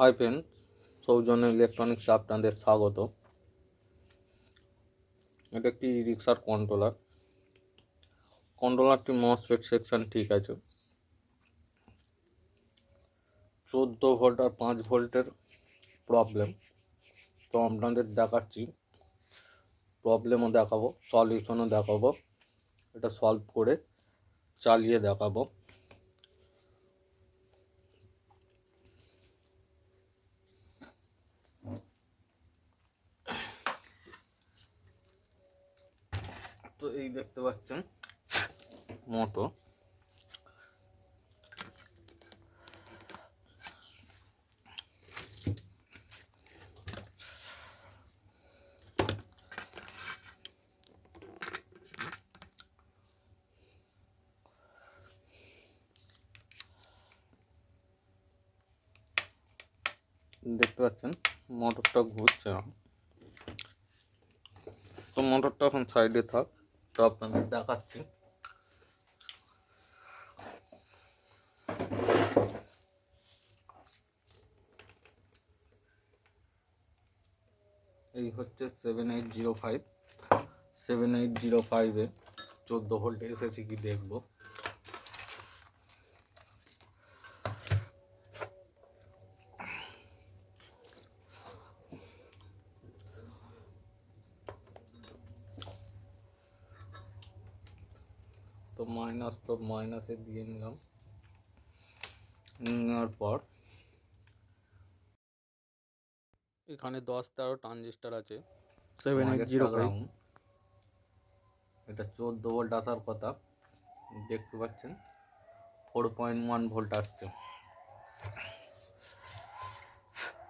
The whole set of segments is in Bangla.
হাই ফ্রেন্ড সৌজন্য ইলেকট্রনিক্স আপনাদের স্বাগত। এটা একটি রিক্সার কন্ট্রোলার কন্ট্রোলারটি মসফেট সেকশন ঠিক আছে। চোদ্দ ভোল্ট আর পাঁচ ভোল্টের প্রবলেম তো আপনাদের দেখাচ্ছি। প্রবলেমও দেখাবো সলিউশনও দেখাবো। এটা সলভ করে চালিয়ে দেখাবো তো এই দেখতে পাচ্ছেন। মতো। দেখতে পাচ্ছেন মোটরটা ঘুরছে না তো মোটরটা এখন সাইডে থাক। তো আপনাদের দেখাচ্ছি। এই হচ্ছে seven eight zero five seven eight zero ফাইভে চোদ্দ ভোল্ট এসেছে কি দেখব। তো মাইনাস তো মাইনাসে দিয়ে নিলাম। নেওয়ার পর এখানে দশ তেরো ট্রানজিস্টার আছে। সেভেন এইট জিরো গ্রাউন্ড এটা চোদ্দ ভোল্ট আসার কথা। দেখতে পাচ্ছেন? ফোর পয়েন্ট ওয়ান ভোল্ট আসছে।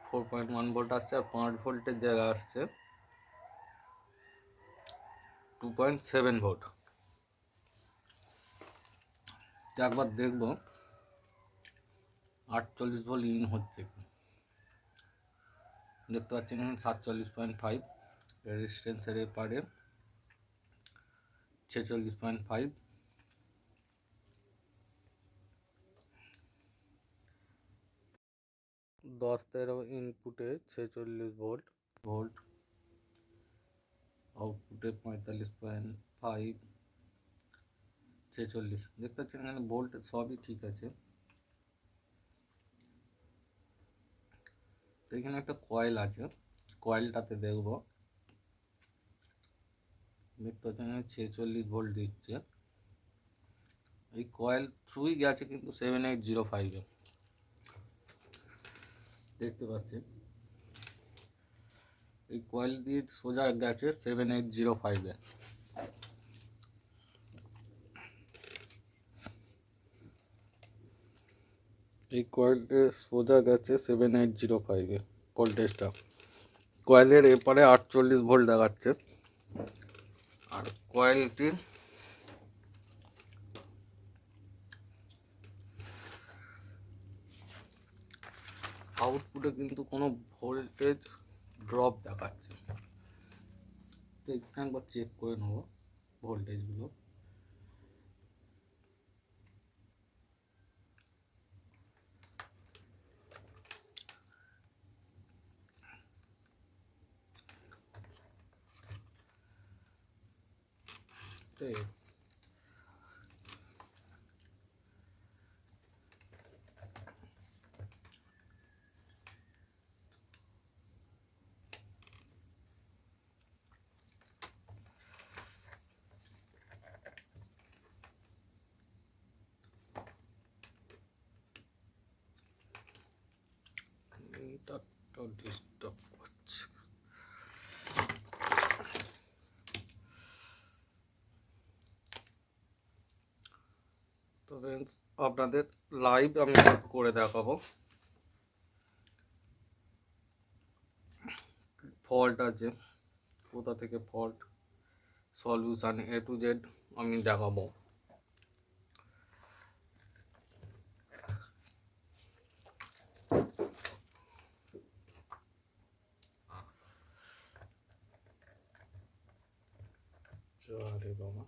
ফোর পয়েন্ট ওয়ান ভোল্ট আসছে আর পাঁচ ভোল্টের জায়গায় আসছে। টু পয়েন্ট সেভেন ভোল্ট একবার দেখব। আটচল্লিশ ভোল্ট ইন হচ্ছে। দেখতে পাচ্ছেন এখানে সাতচল্লিশ পয়েন্ট ফাইভ রেজিস্ট্যান্সের এপারে ছেচল্লিশ পয়েন্ট ফাইভ দশ তেরো ইনপুটে ছেচল্লিশ ভোল্ট ভোল্ট আউটপুটে পঁয়তাল্লিশ পয়েন্ট ফাইভ ছেচল্লিশ। দেখতে পাচ্ছেন এখানে ভোল্ট সবই ঠিক আছে। তো এখানে একটা কয়েল আছে। কয়েলটাতে দেখব। দেখতে পাচ্ছেন এখানে ছেচল্লিশ ভোল্ট দিচ্ছে। এই কয়েল থ্রুই গেছে কিন্তু সেভেন এইট জিরো ফাইভে দেখতে পাচ্ছেন। এই কয়েল দিয়ে সোজা গেছে সেভেন এইট জিরো ফাইভে এই কয়েলটা সোজা গেছে সেভেন এইট জিরো ফাইভে ভোল্টেজটা কয়েলের এপারে আটচল্লিশ ভোল্ট দেখাচ্ছে। আর কয়েলটির আউটপুটে কিন্তু কোনো ভোল্টেজ ড্রপ দেখাচ্ছে। তো এখানে একবার চেক করে নেব ভোল্টেজগুলো তো এটা তো ডিস্টার্ব করছে ফ্রেন্ডস আপনাদের লাইভ আমি করে দেখাবো। ফল্ট আছে, কোথা থেকে fault solution A to Z আমি দেখাবো। আরে বাবা।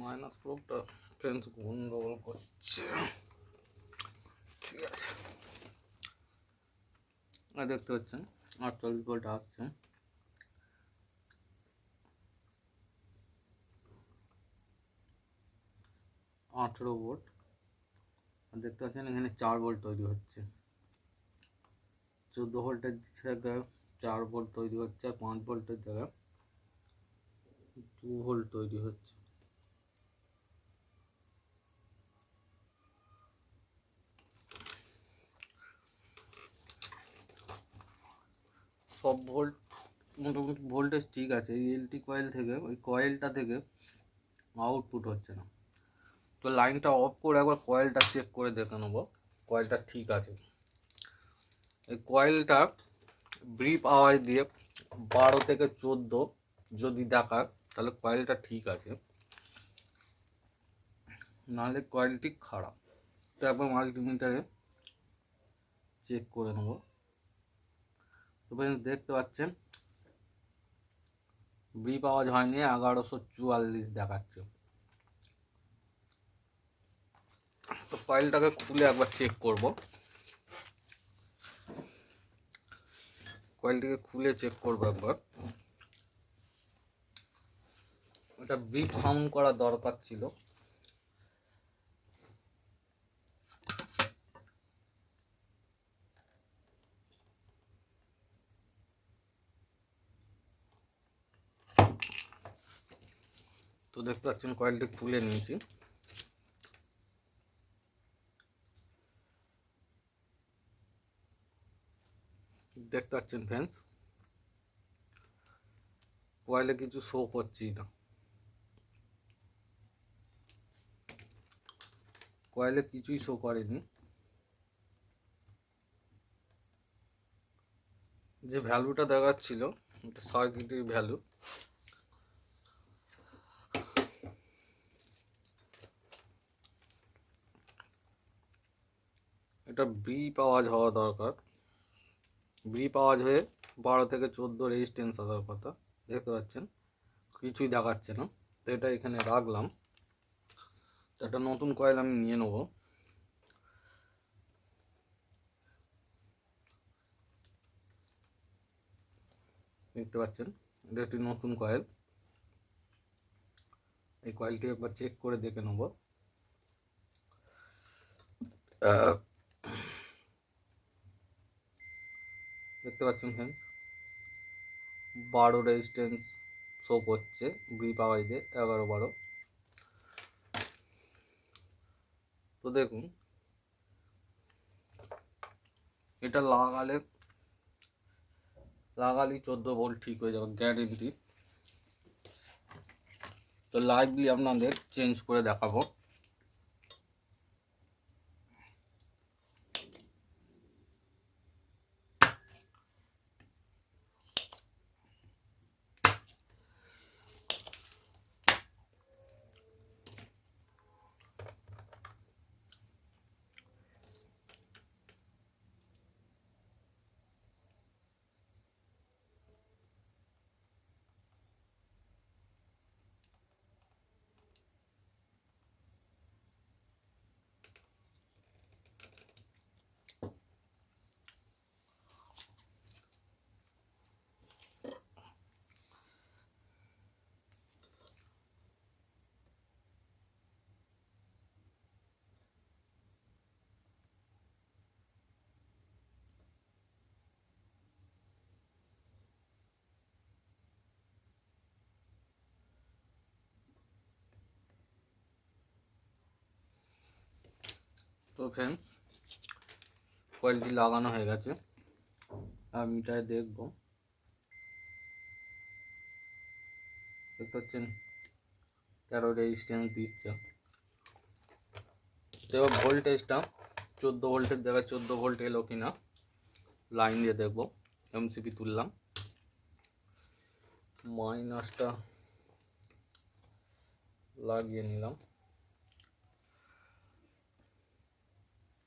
মাইনাস প্রোবটা ফ্রেন্স গন্ডগোল করছে। ঠিক আছে। আর দেখতে পাচ্ছেন আটচল্লিশ ভোল্ট আসছে। আঠেরো ভোল্ট আর দেখতে পাচ্ছেন, এখানে চার ভোল্ট তৈরি হচ্ছে। চোদ্দ ভোল্টের জায়গায় চার ভোল্ট তৈরি হচ্ছে, আর পাঁচ ভোল্টের জায়গায় দু ভোল্ট তৈরি হচ্ছে। সব ভোল্ট মোটামুটি ভোল্টেজ ঠিক আছে, এই এলটি কয়েল থেকে, ওই কয়েলটা থেকে আউটপুট হচ্ছে না। তো লাইনটা অফ করে একবার কয়েলটা চেক করে দেখে নেব কয়েলটা ঠিক আছে এই কয়েলটা ব্রিপ আওয়াজ দিয়ে বারো থেকে চোদ্দ যদি দেখায় তাহলে কয়েলটা ঠিক আছে। নাহলে কয়েলটি খারাপ। তো একবার মাল্টিমিটারে চেক করে নেব। তো friends দেখতে পাচ্ছেন। ব্রিপ আওয়াজ হয়নি, এগারোশো চুয়াল্লিশ দেখাচ্ছে। তো কয়েলটাকে খুলে একবার চেক করব। কয়েলটিকে খুলে চেক করব একবার। এটা বিপ সাউন্ড করা দরকার ছিল। পাচ্ছেন কয়েলটি খুলে নিয়েছি। দেখতে পাচ্ছেন ফ্যান্স কয়েলে কিছু শো করছেই না। কয়েলে কিছুই শো করেনি। যে ভ্যালুটা দেখাচ্ছিল সার্কিটের ভ্যালু এটা বি আওয়াজ হওয়া দরকার। বি পাওয়াজ হয়ে বারো থেকে চোদ্দ রেজিস্ট্যান্স আসার কথা, দেখতে পাচ্ছেন? কিছুই দেখাচ্ছে না। তো এটা এখানে রাখলাম। একটা নতুন কয়েল আমি নিয়ে নেব। দেখতে পাচ্ছেন? এটা একটি নতুন কয়েল এই কয়েলটি একবার চেক করে দেখে নেব। দেখতে পাচ্ছেন ফ্রেন্ডস বারো রেজিস্ট্যান্স শো করছে আওয়াজ দিয়ে এগারো বারো। তো দেখুন, এটা লাগালে, লাগালেই চোদ্দ ভোল্ট ঠিক হয়ে যাবে গ্যারেন্টি তো লাইভলি আপনাদের চেঞ্জ করে দেখাবো। তো ফ্রেন্ডস কয়েলটি লাগানো হয়ে গেছে। আর মিটারে দেখব। দেখতে পাচ্ছেন, তেরো রেজিস্ট্যান্স দিচ্ছে। তো এবার ভোল্টেজটা চোদ্দ ভোল্টের জায়গায় চোদ্দ ভোল্ট এলো কি না লাইন দিয়ে দেখব। এমসিপি তুললাম। মাইনাসটা লাগিয়ে নিলাম।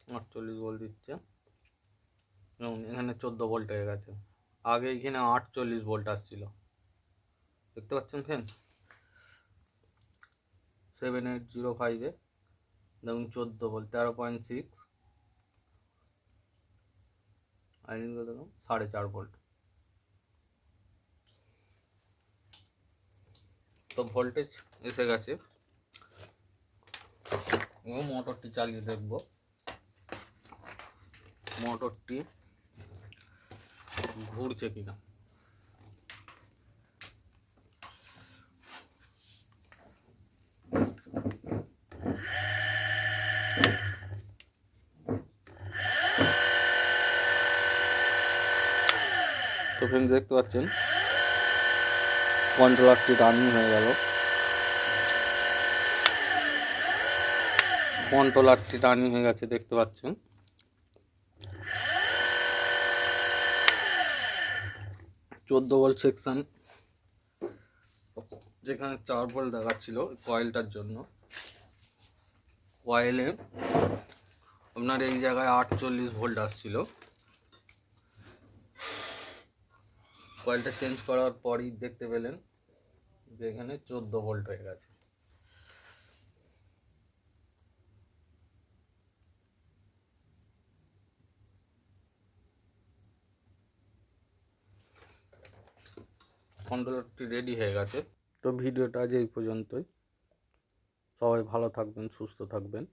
আটচল্লিশ ভোল্ট দিচ্ছে। এবং এখানে চোদ্দ হয়ে গেছে। আগে এখানে আটচল্লিশ ভোল্ট আসছিল। দেখতে পাচ্ছেন ফ্যান সেভেন এইট জিরো ফাইভে দেখুন, চোদ্দ ভোল্ট তেরো পয়েন্ট সিক্স। আর দেখুন, সাড়ে চার ভোল্ট তো ভোল্টেজ এসে গেছে। মোটরটি চালিয়ে দেখব। মোটরটি ঘুরছে কিনা তো ফ্রেন্ড দেখতে পাচ্ছেন? কন্ট্রোলারটি রানিং হয়ে গেল। কন্ট্রোলারটি রানিং হয়ে গেছে, দেখতে পাচ্ছেন? চোদ্দ ভোল্ট সেকশন, যেখানে চার ভোল্ট দেখাচ্ছিল কয়েলটার জন্য। কয়েলে আপনার এই জায়গায় আটচল্লিশ ভোল্ট আসছিল। কয়েলটা চেঞ্জ করার পরই দেখতে পেলেন যে এখানে চোদ্দ ভোল্ট হয়ে গেছে। কন্ট্রোলারটি রেডি হয়ে গেছে। তো ভিডিওটা আজ এই পর্যন্তই। সবাই ভালো থাকবেন সুস্থ থাকবেন।